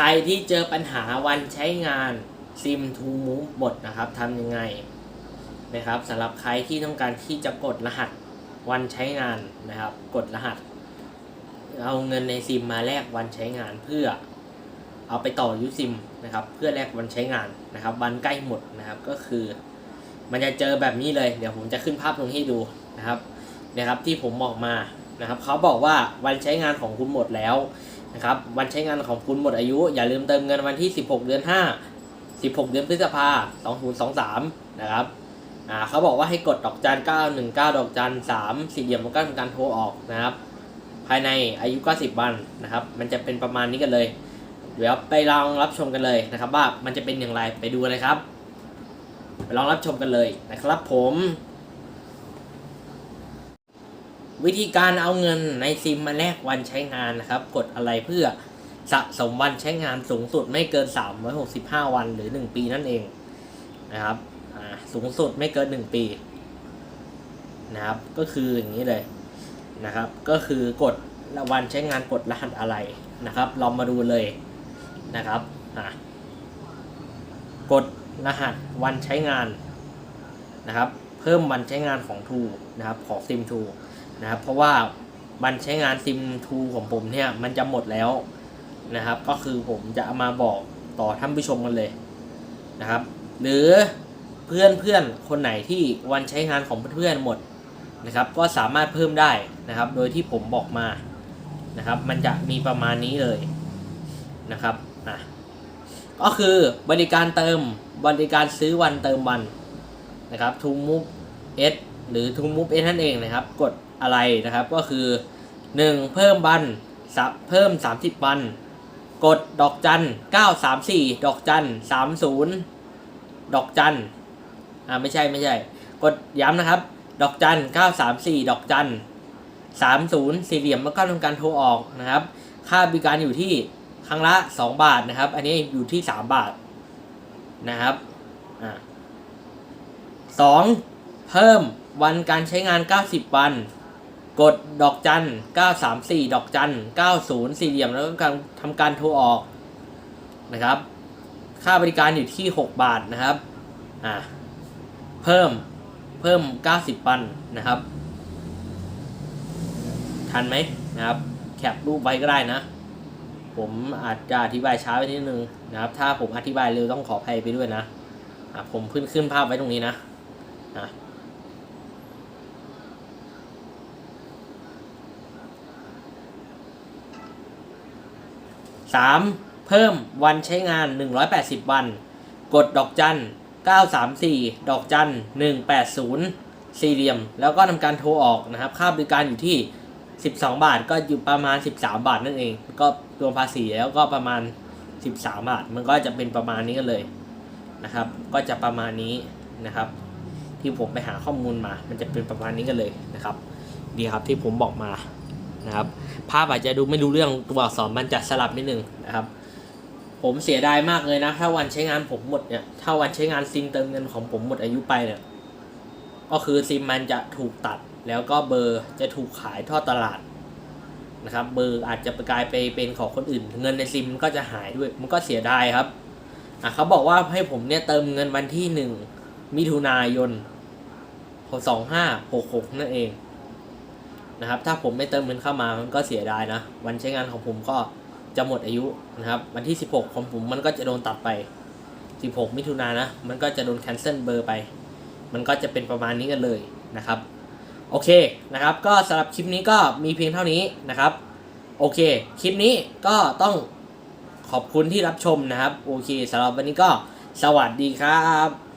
รที่เจอปัญหาวันใช้งานซิมทูมูฟบดนะครับทำยังไงนะครับสำหรับใครที่ต้องการที่จะกดรหัสวันใช้งานนะครับ กดรหัส เอาเงินในซิมมาแลกวันใช้งานเพื่อเอาไปต่อยุซิมนะครับ เพื่อแลกวันใช้งานนะครับ วันใกล้หมดนะครับก็คือ มันจะเจอแบบนี้เลย เดี๋ยวผมจะขึ้นภาพตรงให้ดูนะครับนะครับที่ผมบอกมานะครับเขาบอกว่าวันใช้งานของคุณหมดแล้ว นะครับวันใช้งานของคุณหมดอายุ อย่าลืมเติมเงินวันที่ 16 เดือน 5 16 เดือนพฤษภา2023 นะครับอ่าเขาบอกว่าให้กดดอกจัน 919 ดอกจัน 3 สี่เหลี่ยมแล้วก็ทำการโทรออกนะครับ ภายในอายุ 90 วันนะครับ มันจะเป็นประมาณนี้กันเลย เดี๋ยวไปลองรับชมกันเลยนะครับ ว่ามันจะเป็นอย่างไรไปดูเลยครับ ไปลองรับชมกันเลยนะครับผม วิธีการเอาเงินในซิมมาแลกวันใช้งานนะครับ กดอะไรเพื่อสะสมวันใช้งานสูงสุดไม่เกิน 365 วันหรือ 1 ปีนั่นเองนะครับอ่าสูงสุดไม่เกิน 1 ปีนะครับ ก็คืออย่างนี้เลยนะครับ ก็คือกดวันใช้งานกดรหัสอะไรนะครับ เรามาดูเลยนะครับอ่ากดรหัสวันใช้งานนะครับ เพิ่มวันใช้งานของทูนะครับของซิมทู นะครับเพราะว่าวันใช้งานซิมทูของผมเนี่ยมันจะหมดแล้วนะครับ ก็คือผมจะเอามาบอกต่อท่านผู้ชมกันเลยนะครับ หรือเพื่อนเพื่อนคนไหนที่วันใช้งานของเพื่อนๆหมดนะครับ ก็สามารถเพิ่มได้นะครับ โดยที่ผมบอกมานะครับ มันจะมีประมาณนี้เลยนะครับอะก็คือบริการเติมบริการซื้อวันเติมวันนะครับทูมูฟเอสหรือทูมูฟเอสนั่นเองนะครับ กด อะไรนะครับ ก็คือ 1 เพิ่มบันเพิ่ม 30วัน กดดอกจัน 934 ดอกจัน 30 ดอกจันอ่าไม่ใช่ไม่ใช่ กดย้ำนะครับ ดอกจัน 934 ดอกจัน 30 สี่เหลี่ยมแล้วก็ทำการโทรออกนะครับ ค่าบริการอยู่ที่ครั้งละ 2 บาทนะครับ อันนี้อยู่ที่ 3 บาทนะครับอ่าสองเพิ่มวันการใช้งาน 90 วัน กดดอกจัน 934 ดอกจัน 90 สี่เหลี่ยมแล้วก็การทำการโทรออกนะครับ ค่าบริการอยู่ที่ 6 บาทนะครับ อ่า เพิ่ม เพิ่ม 90 ปันนะครับ ทันไหมนะครับ แคปรูปไว้ก็ได้นะ ผมอาจจะอธิบายช้าไปนิดนึงนะครับ ถ้าผมอธิบายเร็วต้องขออภัยไปด้วยนะ อะ ผมขึ้นขึ้นภาพไว้ตรงนี้นะ อะ 3. เพิ่มวันใช้งาน 180 วัน กดดอกจัน 934 ดอกจัน 180 สี่เหลี่ยม แล้วก็ทำการโทรออกนะครับ ค่าบริการอยู่ที่ 12 บาท ก็อยู่ประมาณ 13 บาทนั่นเอง ก็รวมภาษีแล้วก็ประมาณ 13 บาท มันก็จะเป็นประมาณนี้กันเลยนะครับ ก็จะประมาณนี้นะครับ ที่ผมไปหาข้อมูลมา มันจะเป็นประมาณนี้กันเลยนะครับ ดีครับที่ผมบอกมา นะครับภาพอาจจะดูไม่รู้เรื่องตัวอักษรมันจะสลับนิดนึงนะครับ ผมเสียดายมากเลยนะ ถ้าวันใช้งานผมหมดเนี่ยถ้าวันใช้งานซิมเติมเงินของผมหมดอายุไปเนี่ยก็คือซิมมันจะถูกตัดแล้วก็เบอร์จะถูกขายทอดตลาดนะครับเบอร์อาจจะกลายไปเป็นของคนอื่น เงินในซิมมันก็จะหายด้วยมันก็เสียดายครับอะเขาบอกว่าให้ผมเนี่ยเติมเงินวันที่หนึ่งมิถุนายนสองห้าหกหกนั่นเอง นะครับ ถ้าผมไม่เติมเงินเข้ามามันก็เสียดายนะ วันใช้งานของผมก็จะหมดอายุนะครับ วันที่ 16 ของผมมันก็จะโดนตัดไป 16 มิถุนายนนะ มันก็จะโดนแคนเซิลเบอร์ไป มันก็จะเป็นประมาณนี้กันเลยนะครับ โอเคนะครับ ก็สำหรับคลิปนี้ก็มีเพียงเท่านี้นะครับ โอเค คลิปนี้ก็ต้องขอบคุณที่รับชมนะครับ โอเคสำหรับวันนี้ก็สวัสดีครับ